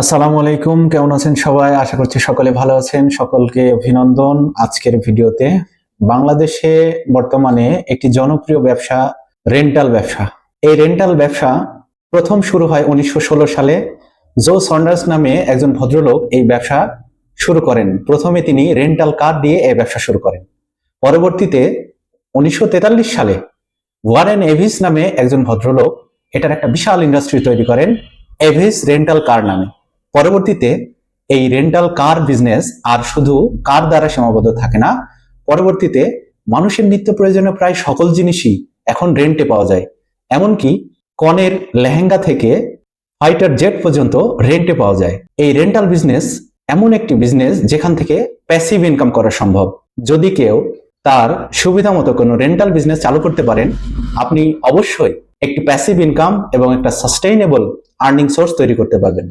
আসসালামু আলাইকুম, কেমন আছেন সবাই? আশা করছি সকলে ভালো আছেন। সকলকে অভিনন্দন আজকের ভিডিওতে। বাংলাদেশে বর্তমানে একটি জনপ্রিয় ব্যবসা, রেন্টাল ব্যবসা। এই রেন্টাল ব্যবসা প্রথম শুরু হয় উনিশশো ষোলো সালে। জো সন্ডার্স নামে একজন ভদ্রলোক এই ব্যবসা শুরু করেন। প্রথমে তিনি রেন্টাল কার দিয়ে এই ব্যবসা শুরু করেন। পরবর্তীতে উনিশশো তেতাল্লিশ সালে ওয়ারেন এভিস নামে একজন ভদ্রলোক এটার একটা বিশাল ইন্ডাস্ট্রি তৈরি করেন, এভিস রেন্টাল কার নামে। পরবর্তীতে এই রেন্টাল কার বিজনেস আর শুধু কার দ্বারা সীমাবদ্ধ থাকে না, পরবর্তীতে মানুষের নিত্য প্রয়োজনীয় প্রায় সকল জিনিসই এখন রেন্টে পাওয়া যায়। এমনকি কনের লেহেঙ্গা থেকে ফাইটার জেট পর্যন্ত রেন্টে পাওয়া যায়। এই রেন্টাল বিজনেস এমন একটি বিজনেস যেখান থেকে প্যাসিভ ইনকাম করা সম্ভব। যদি কেউ তার সুবিধা মতো কোনো রেন্টাল বিজনেস চালু করতে পারেন, আপনি অবশ্যই একটি প্যাসিভ ইনকাম এবং একটা সাস্টেইনেবল আর্নিং সোর্স তৈরি করতে পারবেন।